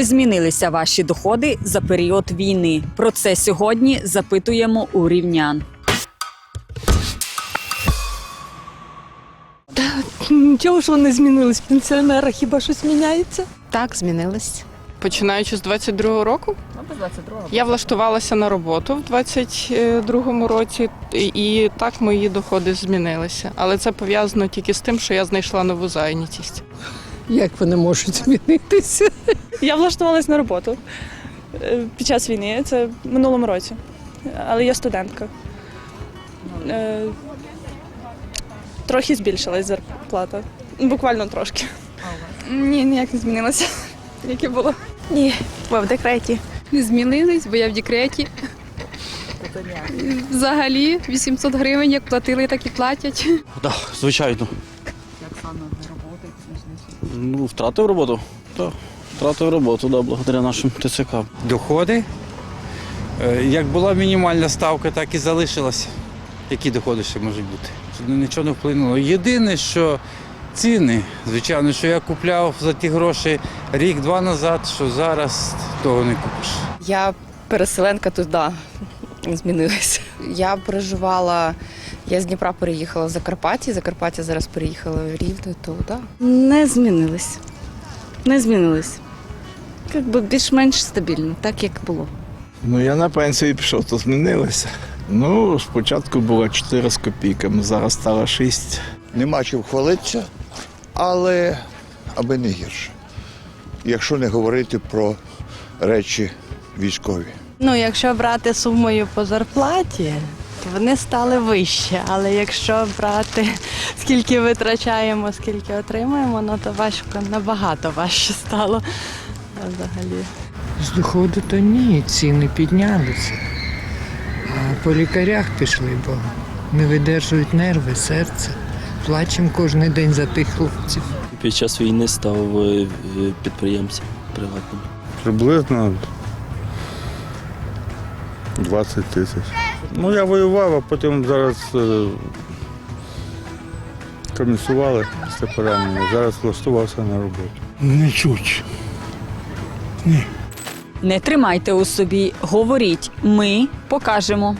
Чи змінилися ваші доходи за період війни? Про це сьогодні запитуємо у рівнян. Нічого ж не змінилось. Пенсіонера хіба щось міняється? Так, змінилось. Починаючи з 22-го року, я влаштувалася на роботу в 22-му році, і так мої доходи змінилися. Але це пов'язано тільки з тим, що я знайшла нову зайнятість. Як вони можуть змінитися? Я влаштувалась на роботу е, під час війни, це в минулому році. Але я студентка. Е, Трохи збільшилась зарплата. Буквально трошки. Ні, ніяк не змінилося. Як і було. Ні, бо в декреті. Не змінились, бо я в декреті. Взагалі 800 гривень, як платили, так і платять. Так, звичайно. Ну, втратив роботу. Так, втратив роботу, да, благодаря нашим ТЦК. доходи. Е, Як була мінімальна ставка, так і залишилася. Які доходи ще можуть бути? Нічого не вплинуло. Єдине, що ціни, звичайно, що я купляв за ті гроші рік-два назад, що зараз того не купиш. Я переселенка туди змінилася. Я проживала, я з Дніпра переїхала в Закарпаття, Закарпаття зараз переїхала в Рівне, то да. Не змінились. Не змінились. Якби більш-менш стабільно, так як було. Ну, я на пенсію пішов, то змінилося. Ну, спочатку було 4 з копійками, зараз стало 6. Нема чим хвалитися, але аби не гірше. Якщо не говорити про речі військові. Ну, якщо брати сумою по зарплаті, вони стали вище. Але якщо брати скільки витрачаємо, скільки отримуємо, ну то важко набагато важче стало взагалі. З доходу то ні, ціни піднялися. А по лікарях пішли, бо не видержують нерви, серце. Плачемо кожен день за тих хлопців. Під час війни став е, підприємцем приватним. Приблизно 20 тисяч. Ну, я воював, а потім зараз е, комісували після поранення. Зараз влаштувався на роботу. Не чуть. Не тримайте у собі, говоріть. Ми покажемо.